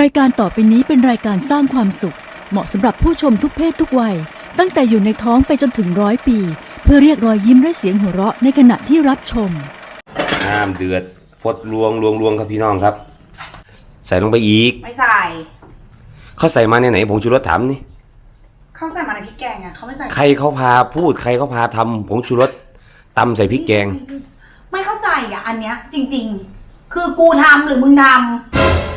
รายการต่อไปนี้เป็นรายการสร้างความสุข เหมาะสำหรับผู้ชมทุกเพศทุกวัย ตั้งแต่อยู่ในท้องไปจนถึงร้อยปี เพื่อเรียกรอยยิ้มและเสียงหัวเราะในขณะที่รับชมน้ำเดือดฟดลวงลวงลวงครับพี่น้องครับ ใส่ลงไปอีก ไม่ใส่เขาใส่มาในไหนผงชูรสถามนี่เขาใส่มาในพริกแกงอะเขาไม่ใส่ใครเขาพาพูดใครเขาพาทำผงชูรสตำใส่พริกแกง ไม่เข้าใจอะอันเนี้ย จริง ๆ คือกูทำหรือมึงทส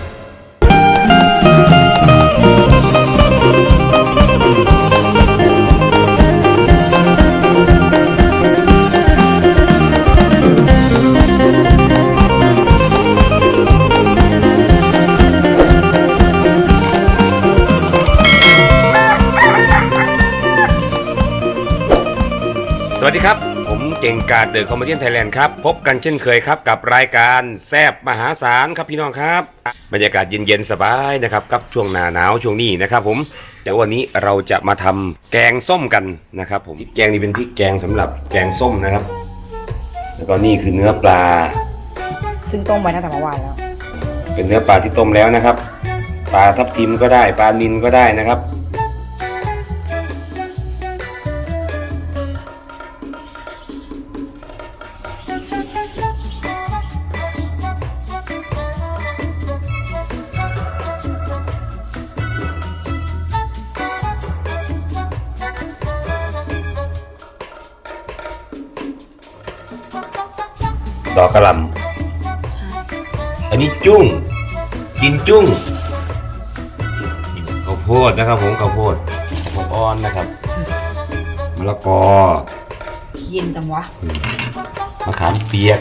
ดีครับ ผมเก่งกาดเดอะคอมเมดี้ไทยแลนด์ครับ พบกันเช่นเคยครับกับรายการแซบมหาศาลครับพี่น้องครับ บรรยากาศเย็นๆสบายนะครับกับช่วงหนาหนาวช่วงนี้นะครับผมแต่วันนี้เราจะมาทำแกงส้มกันนะครับผมพริกแกงนี่เป็นพริกแกงสำหรับแกงส้มนะครับ แล้วก็นี่คือเนื้อปลาำซึ่งต้มไว้ตั้งแต่เมื่อวานแล้ว เป็นเนื้อปลาที่ต้มแล้วนะครับ ปลาทับทิมก็ได้ปลานินก็ได้นะครับ ดอกกระหล่ำอันนี้จุ้ง กินจุ้งข้าวโพดนะครับผมข้าวโพดข้าวโพดอ่อนนะครับมะละกอเย็นจังวะมะขามเปียก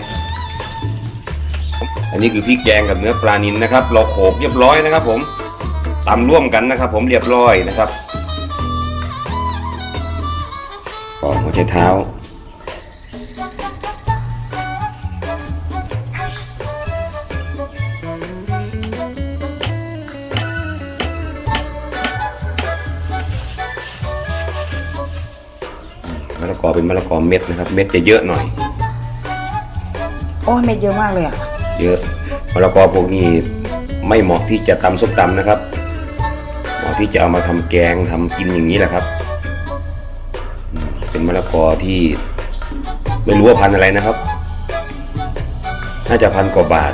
อันนี้คือพริกแกงกับเนื้อปลานินนะครับ เราโขลกเรียบร้อยนะครับ ผมตำร่วมกันนะครับ ผมเรียบร้อยนะครับปอกหัวใจเท้า อเป็นมะละกอเม็ดนะครับ เม็ดจะเยอะหน่อย โอ้ยเม็ดเยอะมากเลยอะ เยอะมะละกอพวกนี้ไม่เหมาะที่จะตำส้มตำนะครับ เหมาะที่จะเอามาทำแกงทำกินอย่างนี้แหละครับอืมเป็นมะละกอที่ไม่รู้ว่าพันธุ์อะไรนะครับ น่าจะพันกว่าบาท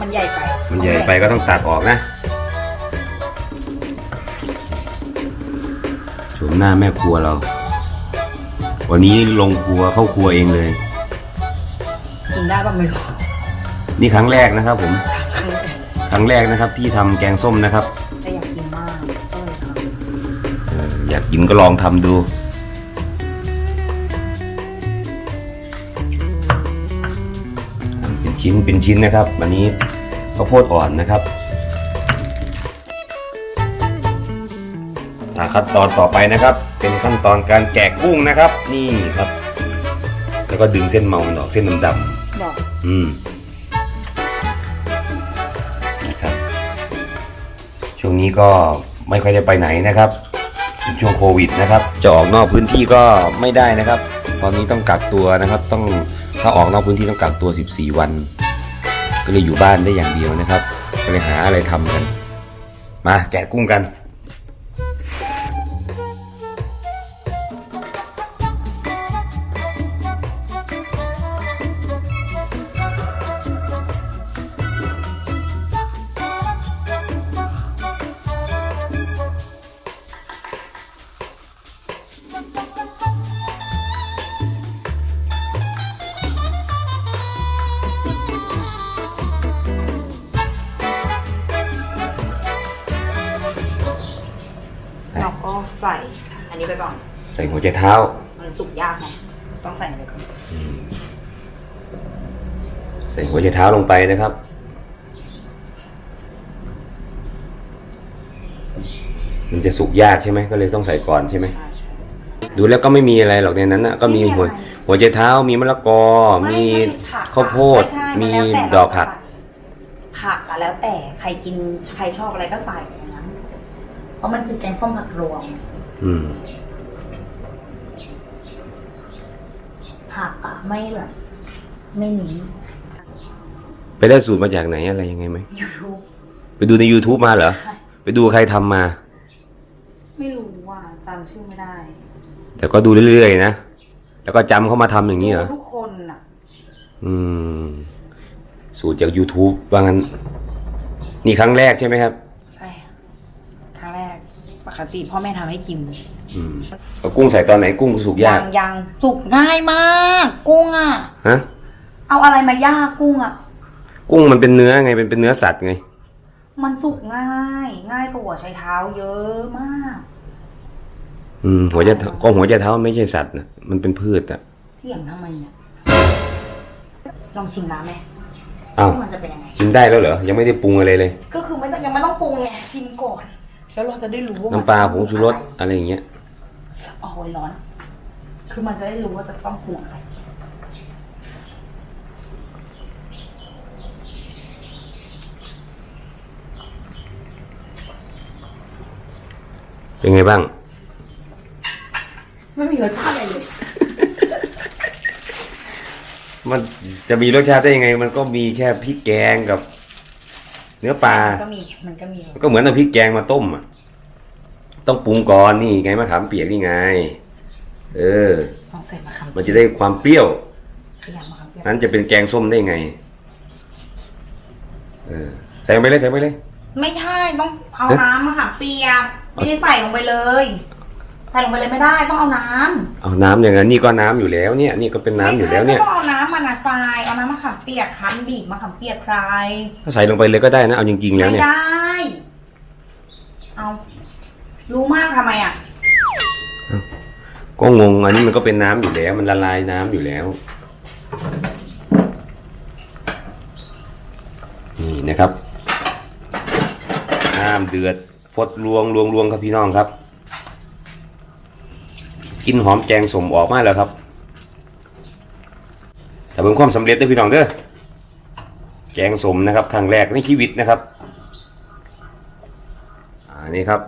มันใหญ่ไป มันใหญ่ไปก็ต้องตัดออกนะ ชมหน้าแม่ครัวเรา วันนี้ลงครัวเข้าครัวเองเลย กินได้ป่ะไม่รู้นี่ครั้งแรกนะครับ ผม ครั้งแรกนะครับ ที่ทำแกงส้มนะครับแต่อยากกินมากก็เลยทเอออยากกินก็ลองทำดู เป็นชิ้นเป็นชิ้นนะครับ วันนี้ข้าวโพดอ่อนนะครับ ขั้นตอนต่อไปนะครับ เป็นขั้นตอนการแกะกุ้งนะครับ นี่ครับ แล้วก็ดึงเส้นเมามันออกเส้นดำำบอกๆอืมนะครับ ช่วงนี้ก็ไม่ค่อยได้ไปไหนนะครับเป็นช่วงโควิดนะครับ จะออกนอกพื้นที่ก็ไม่ได้นะครับ ตอนนี้ต้องกักตัวนะครับ ต้องถ้าออกนอกพื้นที่ต้องกักตัว 14 วัน ก็เลยอยู่บ้านได้อย่างเดียวนะครับ ก็เลยหาอะไรทำกัน มาแกะกุ้งกัน ไปก่อน ใส่หัวใจเท้า มันสุกยากไงต้องใส่ไปก่อนใส่หัวใจเท้าลงไปนะครับ มันจะสุกยากใช่ไหมก็เลยต้องใส่ก่อนใช่ไหมใช่ใช่ดูแล้วก็ไม่มีอะไรหรอกในนั้นนะก็มีหัวหัวใจเท้ามีมะละกอ มีไผักข้าวโพดไใช่มีนแล้วแต่ดอกผัก ผักอะแล้วแต่ใครกินใครชอบอะไรก็ใส่อย่างนั้นเพราะมันคือแกงส้มผักรวม อืมผักอะไม่แบบไม่หนีไปได้สูตรมาจากไหนอะไรยังไงไหมยูทูบไปดูใน YouTube มาเหรอ ไปดูใครทำมา ไม่รู้ว่าจำชื่อไม่ได้ แต่ก็ดูเรื่อยๆนะ แล้วก็จำเข้ามาทำอย่างนี้เหรอ ทุกคนอะ อืม สูตรจาก YouTube ว่างั้น นี่ครั้งแรกใช่ไหมครับใช่ครั้งแรก ปกติพ่อแม่ทำให้กินอืมเอากุ้งใส่ตอนไหนกุ้งสุกยากยังสุกง่ายมาก กุ้งอะ ฮะ เอาอะไรมาย่างกุ้งอะ กุ้งมันเป็นเนื้อไงเป็นเป็นเนื้อสัตว์ไง มันสุกง่าย ง่ายกว่าหัวไชเท้าเยอะมาก อืมหัวใจเท้าก็หัวใจเท้าไม่ใช่สัตว์นะมันเป็นพืชอะเที่ยงทำไมเนี่ยลองชิมน้ำไหมอ้าวว่ามันจะเป็นยังไง ชิมได้แล้วเหรอยังไม่ได้ปรุงอะไรเลย ก็คือไม่ต้องยังไม่ต้องปรุงไงชิมก่อน แล้วเราจะได้รู้ว่ามัน้ำปลาผงชูรสอะไรอย่างเงี้ยโอ้ยร้อน คือมันจะได้รู้ว่าจะต้องปรุงอะไรเป็นไงบ้าง ไม่มีรสชาติอะไรเลย มันจะมีรสชาติได้ยังไง มันก็มีแค่พริกแกงกับ เนื้อปลา มันก็มี มันก็มี ก็เหมือนเอาพริกแกงมาต้มอะ ต้องปรุงก่อนนี่ไงมะขามเปียกนี่ไง เออ ต้องใส่มะขามมันจะได้ความเปรี้ยวขยำมะขามเปียกนั้นจะเป็นแกงส้มได้ไง เออ ใส่ลงไปเลยใส่ลงไปเลย ไม่ใช่ต้องเอาฮะน้ำมะขามเปียกไม่ได้ใส่ลงไปเลย ใส่ลงไปเลยไม่ได้ต้องเอาน้ำเอาน้ำอย่างนั้นนี่ก็น้ำอยู่แล้วเนี่ย นี่ก็เป็นน้ำอยู่แล้วเนี่ย ไม่ใช่ก็ต้องเอาน้ำมันอะทรายเอาน้ำมะขามเปียกคั้นบีบมะขามเปียกทรายถ้าใส่ลงไปเลยก็ได้นะเอาจริงๆแล้วไม่เนี่ย ได้ เอารู้มากทำไมอะก็งงอันนี้มันก็เป็นน้ำอยู่แล้วมันละลายน้ำอยู่แล้ว นี่นะครับ น้ำเดือดฟดลวงลวงลวงครับพี่น้องครับ กินหอมแกงสมออกมาแล้วครับแต่เป็นความสำเร็จเด้พี่น้องเด้อแกงสมนะครับครั้งแรกในชีวิตนะครับอันนี้ครับ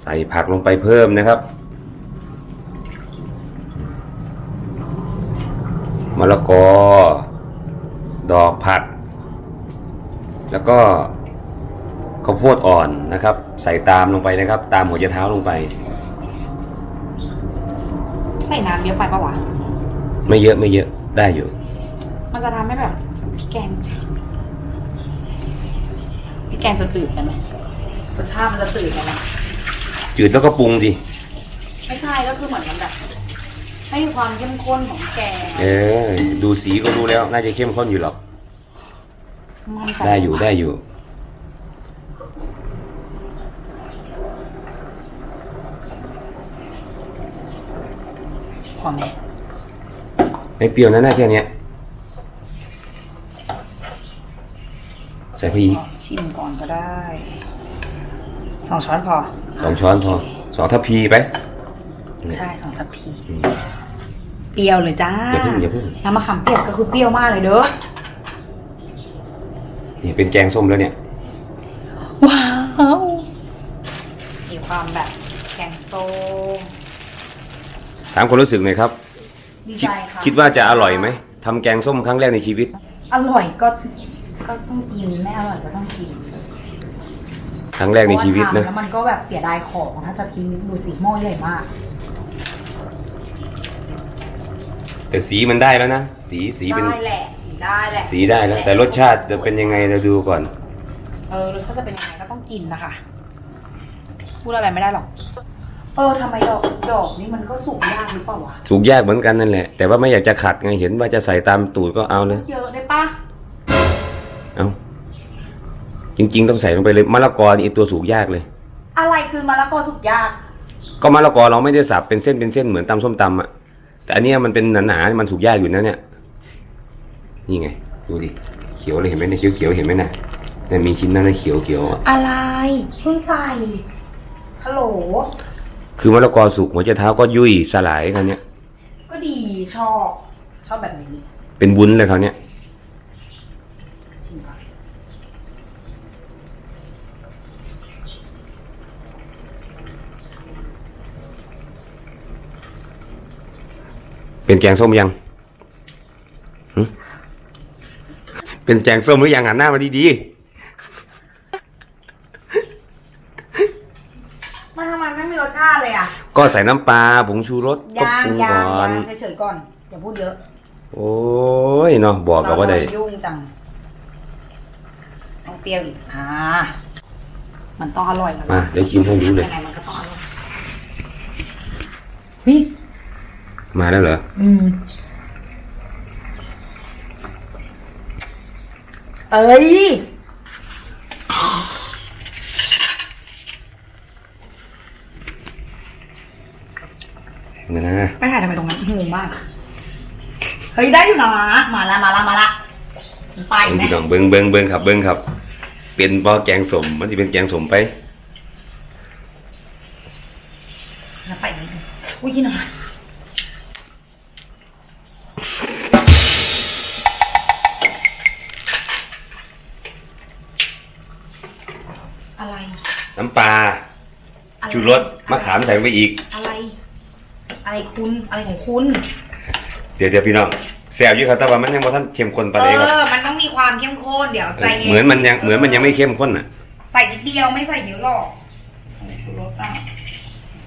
ใส่ผักลงไปเพิ่มนะครับมะละกอ ดอกผัก แล้วก็ข้าวโพดอ่อนนะครับ ใส่ตามลงไปนะครับ ตามหัวใจเท้าลงไป ส่น้ำเยอะไปปะวะ ไม่เยอะไม่เยอะได้อยู่ มันจะทำให้แบบพี่แกงพี่แกงจะจืดไปไหมรสชาติมันจะจืดไปไหมจืดแล้วก็ปรุงดิไม่ใช่ก็คือเหมือนมันแบบให้มีความเข้มข้นของแกงเออดูสีก็รู้แล้ว น่าจะเข้มข้นอยู่หรอก มันใส่ได้อยู่ได้อยู่ พอไหมไม่เปรี้ยวนะน่าแค่เนี้ยใส่พริกชิมก่อนก็ได้ สองช้อนพอสองช้อนพอสองทัพพีไป ใช่สองทัพพี เปรี้ยวเลยจ้าอย่าเพิ่งอย่าเพิ่งน้ำมะขามเปียกก็คือเปรี้ยวมากเลยเด้อนี่เป็นแกงส้มแล้วเนี่ย ว้าว มีความแบบแกงส้ม ถามความรู้สึกหน่อยครับดีคิดใจค่ะคิดว่าจะอร่อยไหมทำแกงส้มครั้งแรกในชีวิต อร่อยก็ก็ต้องกินไม่อร่อยก็ต้องกินครั้งแรกในชีวิตเพรานะว่าทำแล้วมันก็แบบเสียดายของถ้าจะทิ้งดูสีหม้อใหญ่มากแต่สีมันได้แล้วนะ สีสีเป็นได้แหละสีได้แหละสีได้แล้ว แต่รสชาติจะเป็นยังไงเราดูก่อน เออรสชาติจะเป็นยังไงก็ต้องกินนะคะ พูดอะไรไม่ได้หรอก เออทำไมดอกดอกนี่มันก็สุกยากหรือเปล่าวะสุกยากเหมือนกันนั่นแหละ แต่ว่าไม่อยากจะขัดไงเห็นว่าจะใส่ตามตูดก็เอาเลยเยอะได้ปะเอาจริง ๆ ต้องใส่ลงไปเลยมะละกอนี่ไอ้ตัวสุกยากเลย อะไรคือมะละกอสุกยาก ก็มะละกอเราไม่ได้สับเป็นเส้นเป็นเส้นเหมือนตำส้มตำอะแต่อันเนี้ยมันเป็นหนาๆมันสุกยากอยู่นะเนี่ยนี่ไง ดูดิเขียวเลยเห็นไหมเนี่ยเขียวๆเห็นไหมนะเนี่ยมีชิ้นนั้นนะเขียวเขียวๆอะอะไรเพิ่งใส่ฮัลโหล คือมะละกอสุกหัวใจเท้าก็ยุ่ยสลายกันเนี้ย ก็ดีชอบ ชอบแบบนี้เป็นวุ้นเลยเขาวเนี้ยชิมก่อนเป็นแกงส้มยังหึเป็นแกงส้มหรือยังหันหน้ามาดีมันทำไมไม่มีรสชาติเลยอะๆก็ใส่น้ำปลาผงชูรสก็ยางปรุงยางก่อนยางเฉยๆก่อนอย่าพูดเยอะโอ้ยเนาะบอกกับว่าได้เรยุ่งจังต้องเปรี้ยวอีกอ่ามันต้องอร่อยนะมาเดี๋ยวชิมให้ดูเลย ยังไงมันก็ต้องอร่อยเฮ้ยมาแล้วเหรอ อืม เอ้ย นะ ไปถ่ายทำไมตรงนั้นงงมาก เฮ้ยได้อยู่นะมาละมาละมาละไปเบิ้งไหมพี่น้องเบิ้งเบิ้งเบิ้งครับ เบิ้งครับ เป็นบ่แกงสม มันจะเป็นแกงสมไปแล้วไปอีกนิดนึงอุ้ยกินอะไรอะไร น้ำปลา อะไรชูรสมะขามใส่ลงไปอีก อะไร อะไรคุณอะไรของคุณ เดี๋ยวเดี๋ยวพี่น้องแซ่บอยู่ครับแต่ว่ามันยังบ่ทันเข้มข้นปานเอใดครับอมันต้องมีความเข้มข้นเดี๋ยวเอใจอเย็นเหมือนมันยังเหมือนมันยังไม่เข้มข้นอะ ใส่นิดเดียวไม่ใส่เยอะหรอกอะไรชูรสอะ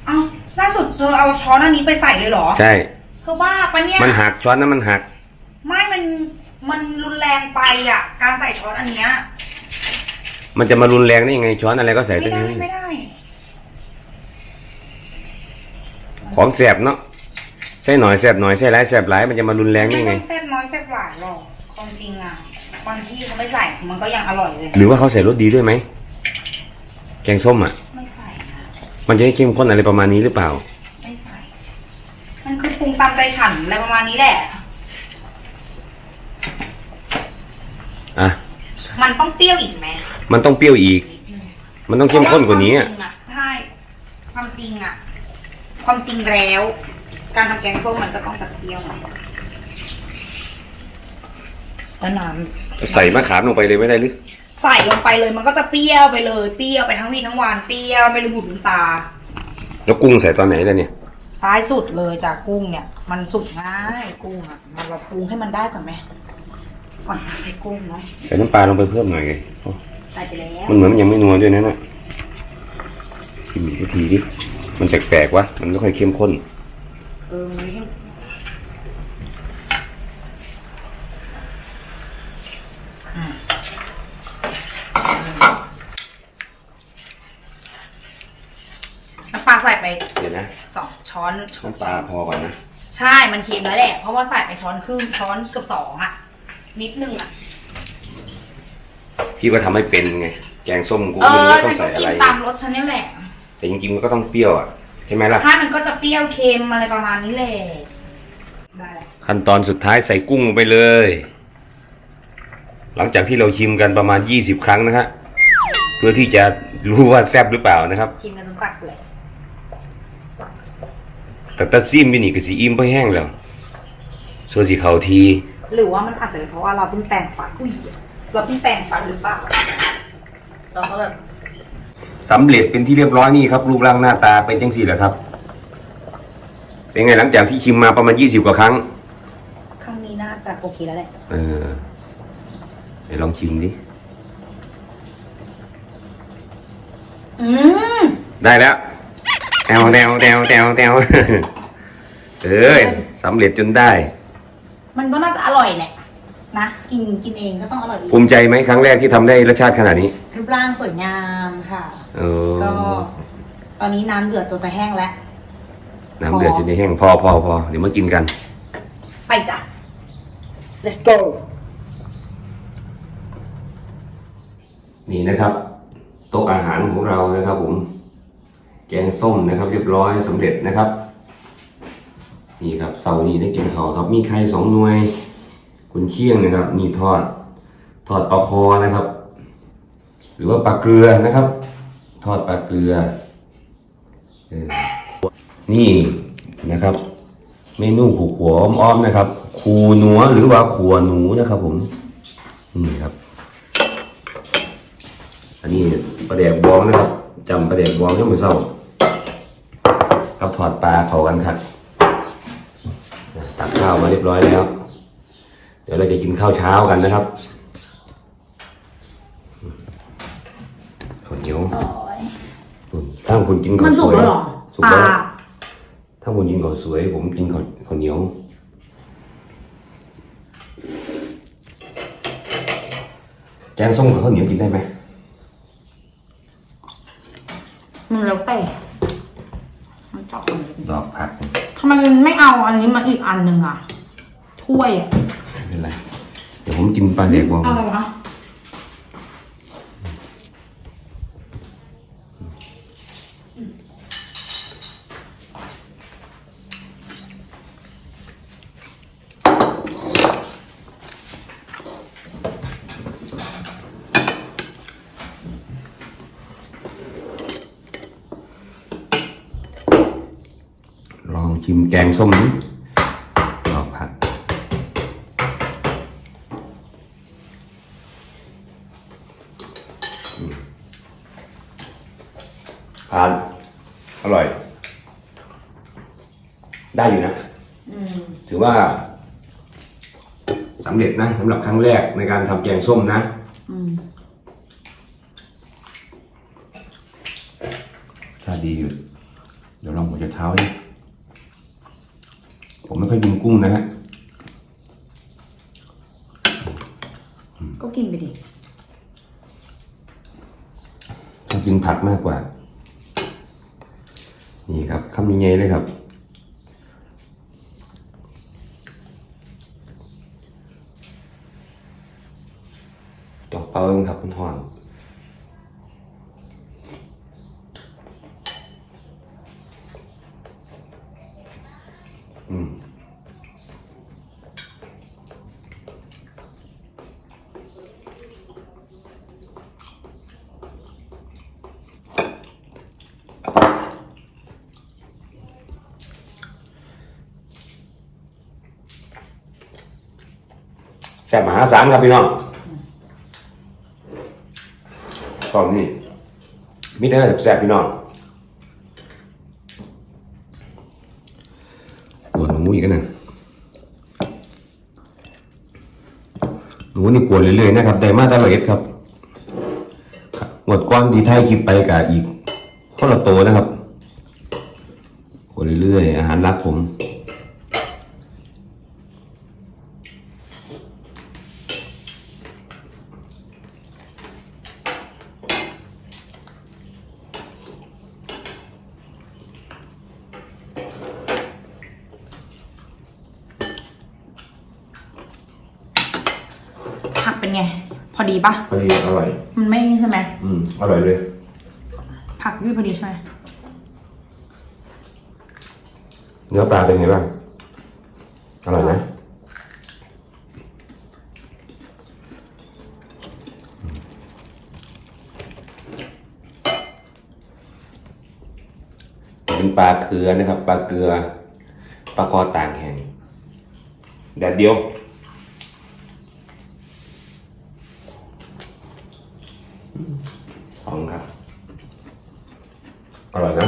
เอ้าล่าสุดเธอเอาช้อนอันนี้ไปใส่เลยเหรอ ใช่ เธอบ้าปะเนี่ย มันหักช้อนนั้นมันหัก ไม่มันมันรุนแรงไปอะ การใส่ช้อนอันเนี้ย มันจะมารุนแรงได้ยังไงช้อนอะไรก็ใส่ไม่ได้ได้ทั้งไม่นั้นได้ ของแสบเนาะใส่หน่อยแสบหน่อยใส่หลายแสบหลายมันจะมารุนแรงได้ไม่ยังไงต้องแซ่บน้อยแซ่บหลายหรอกความจริงอะบางที่เขาไม่ใส่มันก็ยังอร่อยเลย หรือว่าเขาใส่รสดีด้วยไหมแกงส้มอะ ไม่ใส่นะมันจะให้เข้มข้นอะไรประมาณนี้หรือเปล่า ไม่ใส่ มันคือปรุงตามใจฉันอะไรประมาณนี้แหละ อะ มันต้องเปรี้ยวอีกไหมมันต้องเปรี้ยวอีก มันต้องเข้มข้นกว่านี้อะเพระความจริงใช่ ความจริงอะ ความจริงแล้ว การทำแกงส้มมันก็ต้องแบบเปรี้ยวหน่อยแล้วน้ำใส่มะขามลงไปเลยไม่ได้หรือใส่ลงไปเลยมันก็จะเปรี้ยวไปเลย เปรี้ยวไปทั้งวี่ทั้งวันเปรี้ยวไม่รู้บุญลืมตาแล้วกุ้งใส่ตอนไหนล่ะเนี่ย ท้ายสุดเลยจากกุ้งเนี่ย มันสุกง่ายกุ้งอะมันเราปรุงให้มันได้ก่อนไหมก่อนใส่กุ้งเนาะใส่น้ำปลาลงไปเพิ่มหน่อยไงโอ้ใส่ไปแล้วมันเหมือนมันยังไม่นัวด้วยนะน่ะชิมอีกทีดิ มันแปลกๆวะ มันไม่ค่อยเข้มข้น เออมันไม่ให้อะน้ำปลาใส่ไปเดี๋ยวนะสองช้อนช้อนน้ำปลาพอก่อนนะ ใช่มันเค็มแล้วแหละ เพราะว่าใส่ไปช้อนครึ่งช้อนเกือบสองอะนิดนึงอะพี่ก็ทำให้เป็นไง แกงส้มกูเอก็ไม่รู้อว่าต้ฉัอนงก็ใส่อะกินไร ตามรสฉันนี่แหละ แต่จริงๆมันก็ต้องเปรี้ยวอะใช่ไหมล่ะ ใช่มันก็จะเปรี้ยวเค็มอะไรประมาณนี้แหละได้แล้วขั้นตอนสุดท้ายใส่กุ้งลงไปเลย หลังจากที่เราชิมกันประมาณ 20 ครั้งนะฮะเพื่อที่จะรู้ว่าแซ่บหรือเปล่านะครับ ชิมกันจนตักเลยแต่ตาซิมไปนี่ก็สีอิ่มไปแห้งแล้ว ส่วนสีเขาทีหรือว่ามันอาจจะเป็นเพราะว่าเราเพิ่งแต่งฟันอุ้ยเราเพิ่งแต่งฟันหรือเปล่าเราก็แบบ สำเร็จเป็นที่เรียบร้อยนี่ครับรูปร่างหน้าตาเป็นจังสี่แหละครับ เป็นไงหลังจากที่ชิมมาประมาณ20กว่าครั้ง ครั้งนี้น่าจะโอเคแล้วแหละ เออไหนลองชิมดิอืมได้แล้วแนวแนวแนวแนวแนวเอ้ยสำเร็จจนได้ มันก็น่าจะอร่อยแหละนะกินกินเองก็ต้องอร่อยดีภูมิใจไหมครั้งแรกที่ทำได้รสชาติขนาดนี้ รูปร่างสวยงามค่ะ เออก็ตอนนี้น้ำเดือดจนจะแห้งแล้ว น้ำเดือดจนจะแห้งพอพอพอเดี๋ยวมากินกัน ไปจ้ะ let's go นี่นะครับโต๊ะอาหารของเรานะครับผม แกงส้มนะครับ เรียบร้อยสำเร็จนะครับ นี่ครับเสาร์นี้ได้กินเขาวครับ มีไข่สองหน่วย คุณเคี่ยงนะครับ มีทอด ทอดปลาคอนะครับ หรือว่าปลาเกลือนะครับ ทอดปลาเกลืออนี่นะครับ เมนูผูกหัวอ้อมๆนะครับ คูหนัวหรือว่าขัวหนูนะครับผมนี่ครับ อันนี้ปลาแดกบองนะครับจำปลาแดกบองที่มือเศร้ากับถอดปลาเขากันครับตักข้าวมาเรียบร้อยแล้ว เดี๋ยวเราจะกินข้าวเช้ากันนะครับ ข้าวเหนียว โอ้ย คุณถ้าคุณกินข้าวมันสสุกวยแล้วเหรอสุกปแล้วลาถ้าคุณกินข้าวสวย ผมกินข้าวข้าวเหนียวแกงส้มกับข้าวเหนียวกินได้ไหมมันแล้วแต่มันตอบกันดอกผักไม่ทำไมไม่เอาอันนี้มาอีกอันหนึ่งอะถ้วยอะเป็นไรเดี๋ยวผมกินปลาเด็กวางเอาอะไรวะ ลอ งชิมแกงส้มดิดอกผักอืมทาน อร่อย ได้อยู่นะอืมถือว่าสำเร็จนะสำหรับครั้งแรกในการทำแกงส้มนะอืมถ้าดีอยู่ เดี๋ยวลองหัวจะเท้าดิ ผมไม่ค่อยกินกุ้งนะฮะก็กินไปดิชอบกินผักมากกว่า นี่ครับคำยังไงเลยครับตอกเปาเองครับคุณห่อนาศาลครับพี่น้องตอนนี้มีแต่แซ่บๆพี่น้องปวดหนูอีกแล้วนะหนูนี่ปวดเรื่อยๆนะครับได้มาตลอดครับหมดก้อนที่ไทยคลิปไปกับอีกข้อละโตนะครับปวดเรื่อยๆอาหารรักผม ผักเป็นไง พอดีปะ พอดีอร่อย มันไม่ใช่ไหม อืมอร่อยเลย ผักยืดพอดีใช่ไหมเนื้อปลาเป็นไงบ้าง อร่อยไหมเป็นปลาเคือนะครับ ปลาเกลือ ปลาคอต่างแห่งแดดเดียว ของครับ อร่อยนะ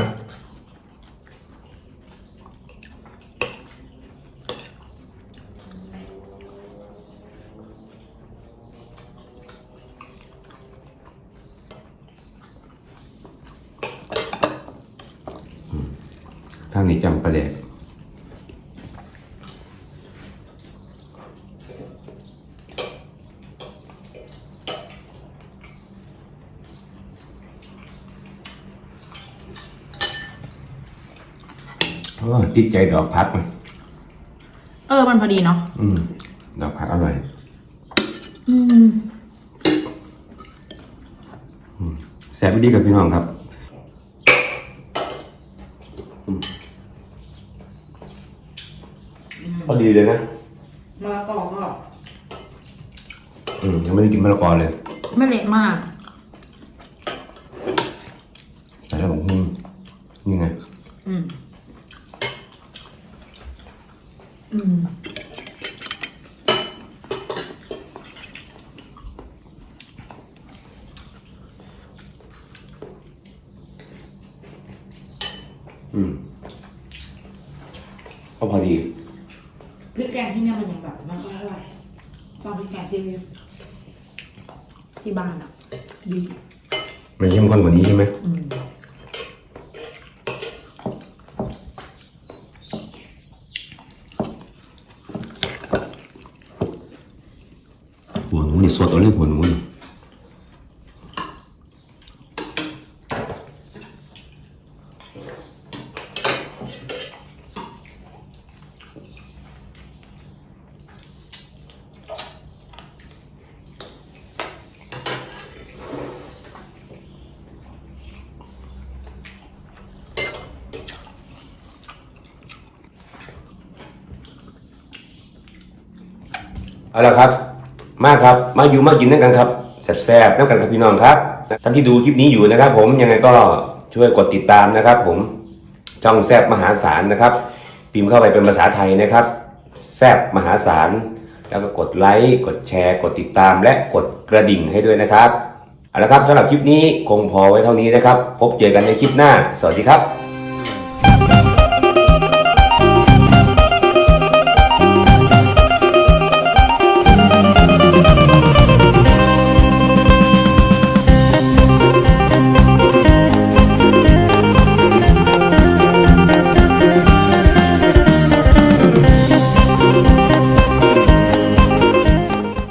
ทางนี้จำประเด็กโอ้ติดใจดอกพักมันเออ มันพอดีเนาะ อืม ดอกพักอร่อย อืม แซ่บดีกับพี่น้องครับอืมพ อดีเลยนะมะละกอก็อืมยังไม่ได้กินมะละกอเลย ไม่เละมาก ใส่แล้วบอกอืมนี่ไง อืม อืม อืมก็พอดี พริกแกงที่เนี่ยมันยังแบบไม่ค่อยเท่าไหร่ตอนพริกแกงที่ที่บ้านอะ ดี มันเข้มข้นกว่านี้ใช่ไหม อืม หัวหนูนี่ สดเอาเรื่องหัวหนูนี่เอาละครับ ครับ มาอยู่มากินนั่นกันครับแซ่บๆนั่นกันครับพี่น้องครับ ท่านที่ดูคลิปนี้อยู่นะครับ ผมยังไงก็ช่วยกดติดตามนะครับ ผมช่องแซบมหาศาลนะครับ พิมพ์เข้าไปเป็นภาษาไทยนะครับ แซบมหาศาลแล้วก็กดไลค์กดแชร์ กดติดตาม และกดกระดิ่งให้ด้วยนะครับเอาละครับสำหรับคลิปนี้คงพอไว้เท่านี้นะครับ พบเจอกันในคลิปหน้า สวัสดีครับ